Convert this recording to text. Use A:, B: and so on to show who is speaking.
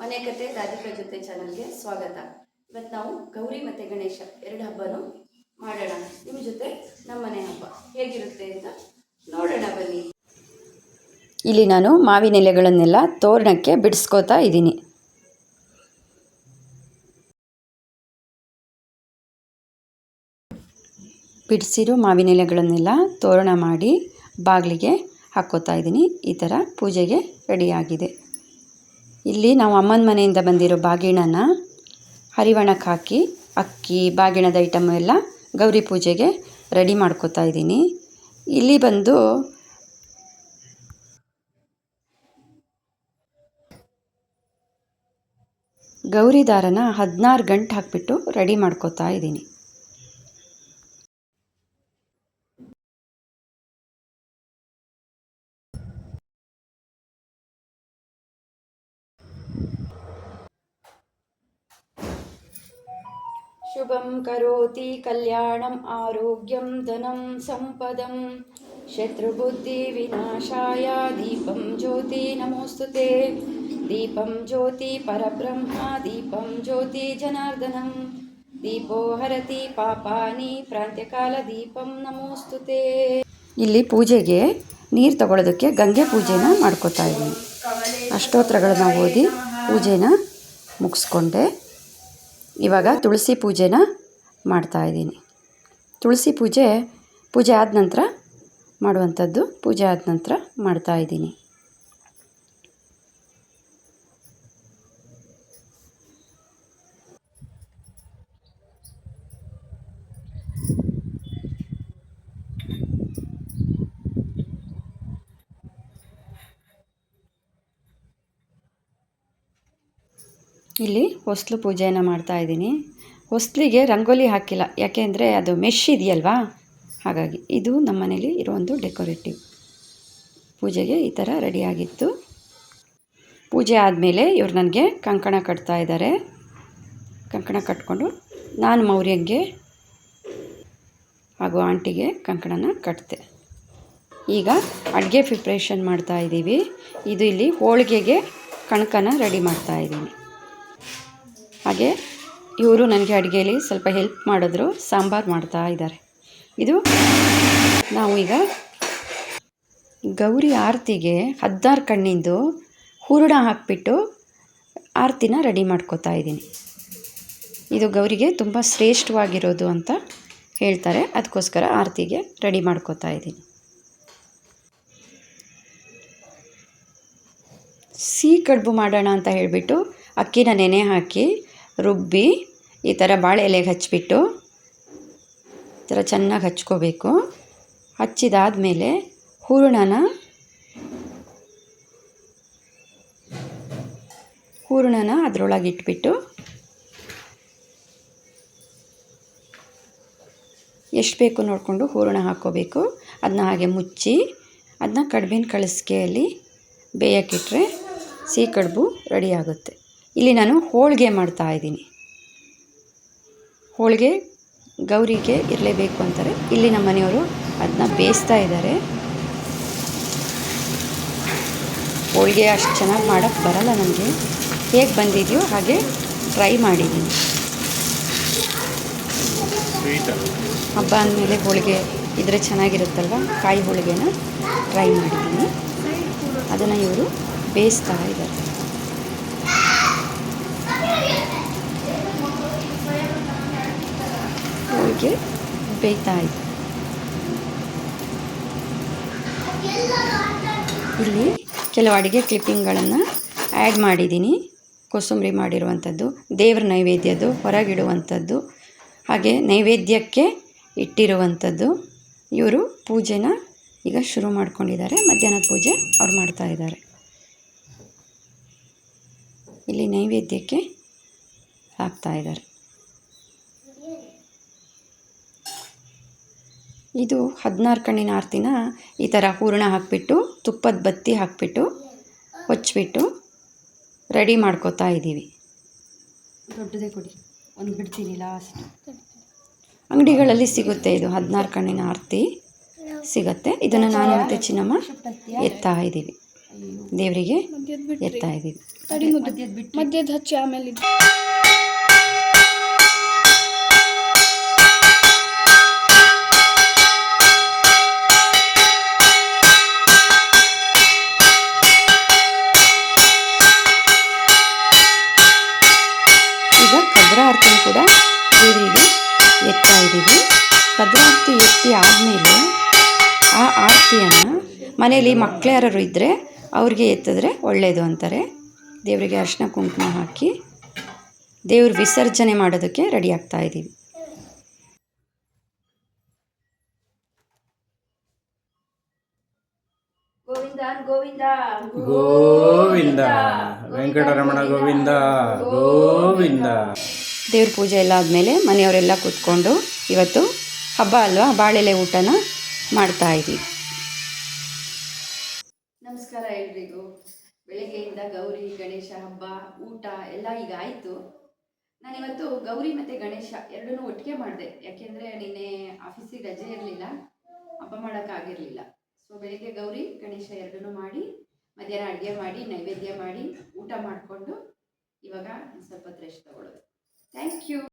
A: ಮನೆ ಕತೆ ರಾಧಿಕಾ ಜೊತೆ ಚಾನಲ್ಗೆ ಸ್ವಾಗತ. ಇವತ್ತು ನಾವು ಗೌರಿ ಮತ್ತು ಗಣೇಶ ಎರಡು ಹಬ್ಬನೂ ಮಾಡೋಣ. ನಿಮ್ಮ ಜೊತೆ ನಮ್ಮನೆ ಹಬ್ಬ ಹೇಗಿರುತ್ತೆ ಅಂತ ನೋಡೋಣ ಬನ್ನಿ.
B: ಇಲ್ಲಿ ನಾನು ಮಾವಿನ ಎಲೆಗಳನ್ನೆಲ್ಲ ತೋರಣಕ್ಕೆ ಬಿಡಿಸ್ಕೋತಾ ಇದ್ದೀನಿ. ಬಿಡಿಸಿರೋ ಮಾವಿನ ಎಲೆಗಳನ್ನೆಲ್ಲ ತೋರಣ ಮಾಡಿ ಬಾಗಿಲಿಗೆ ಹಾಕೋತಾ ಇದ್ದೀನಿ. ಈ ಥರ ಪೂಜೆಗೆ ರೆಡಿಯಾಗಿದೆ ಇಲ್ಲಿ ನಾವು ಅಮ್ಮನ ಮನೆಯಿಂದ ಬಂದಿರೋ ಬಾಗಿಣನ ಹರಿವಣಕ್ಕೆ ಹಾಕಿ ಅಕ್ಕಿ, ಬಾಗಿಣದ ಐಟಮ್ ಎಲ್ಲ ಗೌರಿ ಪೂಜೆಗೆ ರೆಡಿ ಮಾಡ್ಕೋತಾ ಇದ್ದೀನಿ. ಇಲ್ಲಿ ಬಂದು ಗೌರಿ ದಾರನ ಹದಿನಾರು ಗಂಟೆ ಹಾಕಿಬಿಟ್ಟು ರೆಡಿ ಮಾಡ್ಕೋತಾ ಇದ್ದೀನಿ.
A: ಶುಭಂ ಕರೋತಿ ಕಲ್ಯಾಣಂ ಆರೋಗ್ಯಂ ಧನಂ ಸಂಪದಂ ಶತ್ರುಬುದ್ಧಿ ವಿನಾಶಾಯ ದೀಪಂ ಜ್ಯೋತಿ ನಮೋಸ್ತುತೆ ದೀಪಂ ಜ್ಯೋತಿ ಪರಬ್ರಹ್ಮ ದೀಪಂ ಜ್ಯೋತಿ ಜನಾರ್ದನಂ ದೀಪೋ ಹರತಿ ಪಾಪಾನಿ ಪ್ರಾಂತ್ಯಕಾಲ ದೀಪಂ ನಮೋಸ್ತುತೆ
B: ಇಲ್ಲಿ ಪೂಜೆಗೆ ನೀರು ತಗೊಳ್ಳೋದಕ್ಕೆ ಗಂಗೆ ಪೂಜೆನ ಮಾಡ್ಕೋತಾ ಇದ್ದೀನಿ ಅಷ್ಟೋತ್ರಗಳನ್ನ ಓದಿ ಪೂಜೆನ ಮುಗಿಸ್ಕೊಂಡೆ ಇವಾಗ ತುಳಸಿ ಪೂಜೆನ ಮಾಡ್ತಾ ಇದ್ದೀನಿ. ತುಳಸಿ ಪೂಜೆ ಪೂಜೆ ಆದ ನಂತರ ಮಾಡುವಂಥದ್ದು ಪೂಜೆ ಆದ ನಂತರ ಮಾಡ್ತಾ ಇಲ್ಲಿ ಹೊಸ್ಲು ಪೂಜೆಯನ್ನು ಮಾಡ್ತಾ ಇದ್ದೀನಿ. ಹೊಸ್ಲಿಗೆ ರಂಗೋಲಿ ಹಾಕಿಲ್ಲ. ಯಾಕೆಂದರೆ ಅದು ಮೆಶ್ ಇದೆಯಲ್ವಾ? ಹಾಗಾಗಿ ಇದು ನಮ್ಮ ಮನೇಲಿ ಇರೋ ಒಂದು ಡೆಕೋರೇಟಿವ್. ಪೂಜೆಗೆ ಈ ಥರ ರೆಡಿಯಾಗಿತ್ತು ಪೂಜೆ ಆದಮೇಲೆ ಇವರು ನನಗೆ ಕಂಕಣ ಕಟ್ತಾ ಇದ್ದಾರೆ. ಕಂಕಣ ಕಟ್ಕೊಂಡು ನಾನು ಮೌರ್ಯಂಗೆ ಹಾಗೂ ಆಂಟಿಗೆ ಕಂಕಣನ ಕಟ್ಟಿದೆ ಈಗ ಅಡುಗೆ ಪ್ರಿಪ್ರೇಷನ್ ಮಾಡ್ತಾ ಇದ್ದೀವಿ. ಇದು ಇಲ್ಲಿ ಹೋಳಿಗೆಗೆ ಕಣಕನ ರೆಡಿ ಮಾಡ್ತಾ ಇದ್ದೀನಿ. ಹಾಗೆ ಇವರು ನನಗೆ ಅಡುಗೆಯಲ್ಲಿ ಸ್ವಲ್ಪ ಹೆಲ್ಪ್ ಮಾಡಿದ್ರು. ಸಾಂಬಾರು ಮಾಡ್ತಾ ಇದ್ದಾರೆ. ಇದು ನಾವು ಈಗ ಗೌರಿ ಆರತಿಗೆ ಹದಿನಾರು ಕಣ್ಣಿಂದು ಹೂರಣ ಹಾಕಿಬಿಟ್ಟು ಆರತಿನ ರೆಡಿ ಮಾಡ್ಕೋತಾ ಇದ್ದೀನಿ. ಇದು ಗೌರಿಗೆ ತುಂಬ ಶ್ರೇಷ್ಠವಾಗಿರೋದು ಅಂತ ಹೇಳ್ತಾರೆ. ಅದಕ್ಕೋಸ್ಕರ ಆರತಿಗೆ ರೆಡಿ ಮಾಡ್ಕೋತಾ ಇದ್ದೀನಿ. ಸಿಹಿ ಕಡುಬು ಮಾಡೋಣ ಅಂತ ಹೇಳಿಬಿಟ್ಟು ಅಕ್ಕಿನ ನೆನೆ ಹಾಕಿ ರುಬ್ಬಿ ಈ ಥರ ಬಾಳೆ ಎಲೆಗೆ ಹಚ್ಚಿಬಿಟ್ಟು ಈ ಥರ ಚೆನ್ನಾಗಿ ಹಚ್ಕೋಬೇಕು. ಹಚ್ಚಿದಾದಮೇಲೆ ಹೂರಣನ ಹೂರಣನ ಅದರೊಳಗೆ ಇಟ್ಬಿಟ್ಟು ಎಷ್ಟು ಬೇಕು ನೋಡಿಕೊಂಡು ಹೂರಣ ಹಾಕ್ಕೋಬೇಕು. ಅದನ್ನ ಹಾಗೆ ಮುಚ್ಚಿ ಅದನ್ನ ಕಡುಬಿನ ಕಳಿಸ್ಕೆಯಲ್ಲಿ ಬೇಯಕ್ಕಿಟ್ರೆ ಸಿಹಿ ಕಡುಬು ರೆಡಿ ಆಗುತ್ತೆ. ಇಲ್ಲಿ ನಾನು ಹೋಳಿಗೆ ಮಾಡ್ತಾ ಇದ್ದೀನಿ. ಹೋಳಿಗೆ ಗೌರಿಗೆ ಇರಲೇಬೇಕು ಅಂತಾರೆ. ಇಲ್ಲಿ ನಮ್ಮ ಮನೆಯವರು ಅದನ್ನ ಬೇಯಿಸ್ತಾ ಇದ್ದಾರೆ. ಹೋಳಿಗೆ ಅಷ್ಟು ಚೆನ್ನಾಗಿ ಮಾಡೋಕ್ಕೆ ಬರಲ್ಲ ನನಗೆ ಹೇಗೆ ಬಂದಿದೆಯೋ ಹಾಗೆ ಟ್ರೈ ಮಾಡಿದ್ದೀನಿ. ಹಬ್ಬ ಅಂದಮೇಲೆ ಹೋಳಿಗೆ ಇದ್ರೆ ಚೆನ್ನಾಗಿರುತ್ತಲ್ವ? ಕಾಯಿ ಹೋಳಿಗೆನ ಟ್ರೈ ಮಾಡಿದ್ದೀನಿ. ಅದನ್ನು ಇವರು ಬೇಯಿಸ್ತಾ ಇದ್ದಾರೆ ಹೋಳಿಗೆ ಬೇಯ್ತಾ ಇದೆ ಇಲ್ಲಿ ಕೆಲವು ಅಡುಗೆ ಕ್ಲಿಪ್ಪಿಂಗ್ಗಳನ್ನು ಆ್ಯಡ್ ಮಾಡಿದ್ದೀನಿ. ಕೋಸಂಬರಿ ಮಾಡಿರುವಂಥದ್ದು, ದೇವ್ರ ನೈವೇದ್ಯದ್ದು, ಹೊರಗಿಡುವಂಥದ್ದು, ಹಾಗೆ ನೈವೇದ್ಯಕ್ಕೆ ಇಟ್ಟಿರುವಂಥದ್ದು. ಇವರು ಪೂಜೆನ ಈಗ ಶುರು ಮಾಡ್ಕೊಂಡಿದ್ದಾರೆ. ಮಧ್ಯಾಹ್ನದ ಪೂಜೆ ಅವ್ರು ಮಾಡ್ತಾ ಇದ್ದಾರೆ. ಇಲ್ಲಿ ನೈವೇದ್ಯಕ್ಕೆ ಹಾಕ್ತಾ ಇದ್ದಾರೆ. ಇದು ಹದಿನಾರು ಕಣ್ಣಿನ ಆರತಿನ ಈ ಥರ ಹೂರಣ ಹಾಕಿಬಿಟ್ಟು ತುಪ್ಪದ ಬತ್ತಿ ಹಾಕಿಬಿಟ್ಟು ಹೊಚ್ಬಿಟ್ಟು ರೆಡಿ ಮಾಡ್ಕೋತಾ ಇದ್ದೀವಿ.
A: ದೊಡ್ಡದೇ ಕೊಡಿ. ಒಂದು ಬಿಡ್ತೀನಿ ಲಾಸ್ಟ್
B: ಅಂಗಡಿಗಳಲ್ಲಿ ಸಿಗುತ್ತೆ ಇದು ಹದಿನಾರು ಕಣ್ಣಿನ ಆರತಿ. ಸಿಗುತ್ತೆ. ಇದನ್ನು ನಾನು ಮತ್ತು ಚಿನ್ನಮ್ಮ ಎತ್ತಾ ಇದ್ದೀವಿ. ದೇವರಿಗೆ ಎತ್ತಾ ಇದ್ದೀವಿ.
C: ಮಧ್ಯದ ಹಚ್ಚಿ ಆಮೇಲೆ
B: ಎತ್ತಾ ಇದ್ದೀವಿ. ಕದ್ರಾರ್ತಿ ಎತ್ತಿ ಆದಮೇಲೆ ಆ ಆರತಿಯನ್ನು ಮನೆಯಲ್ಲಿ ಮಕ್ಕಳು ಯಾರು ಇದ್ದರೆ ಅವ್ರಿಗೆ ಎತ್ತಿದ್ರೆ ಒಳ್ಳೆಯದು ಅಂತಾರೆ. ದೇವರಿಗೆ ಅರಿಶಿನ ಕುಂಕುಮ ಹಾಕಿ ದೇವ್ರ ವಿಸರ್ಜನೆ ಮಾಡೋದಕ್ಕೆ ರೆಡಿ ಆಗ್ತಾ ಇದ್ದೀವಿ.
A: ಗೋವಿಂದ ಗೋವಿಂದ
D: ಗೋವಿಂದ. ವೆಂಕಟರಮಣ ಗೋವಿಂದ ಗೋವಿಂದ.
B: ದೇವ್ರ ಪೂಜೆ ಎಲ್ಲ ಆದಮೇಲೆ ಮನೆಯವರೆಲ್ಲ ಕೂತ್ಕೊಂಡು ಇವತ್ತು ಹಬ್ಬ ಅಲ್ವಾ? ಬಾಳೆಲೆ ಊಟನ ಮಾಡ್ತಾ ಇದ್ದೀವಿ
A: ನಮಸ್ಕಾರ ಎಲ್ರಿಗೂ. ಬೆಳಗ್ಗೆಯಿಂದ ಗೌರಿ, ಗಣೇಶ ಹಬ್ಬ, ಊಟ ಎಲ್ಲ ಈಗ ಆಯಿತು. ನಾನಿವತ್ತು ಗೌರಿ ಮತ್ತು ಗಣೇಶ ಎರಡನ್ನೂ ಒಟ್ಟಿಗೆ ಮಾಡಿದೆ. ಯಾಕೆಂದರೆ ನಿನ್ನೆ ಆಫೀಸಿಗೆ ರಜೆ ಇರಲಿಲ್ಲ, ಹಬ್ಬ ಮಾಡೋಕ್ಕಾಗಿರಲಿಲ್ಲ ಸೊ ಬೆಳಗ್ಗೆ ಗೌರಿ, ಗಣೇಶ ಎರಡನ್ನೂ ಮಾಡಿ, ಮಧ್ಯಾಹ್ನ ಅಡುಗೆ ಮಾಡಿ, ನೈವೇದ್ಯ ಮಾಡಿ, ಊಟ ಮಾಡಿಕೊಂಡು ಇವಾಗ ಸ್ವಲ್ಪ ರೆಸ್ಟ್ ತಗೊಳ್ಳೋದು. Thank you.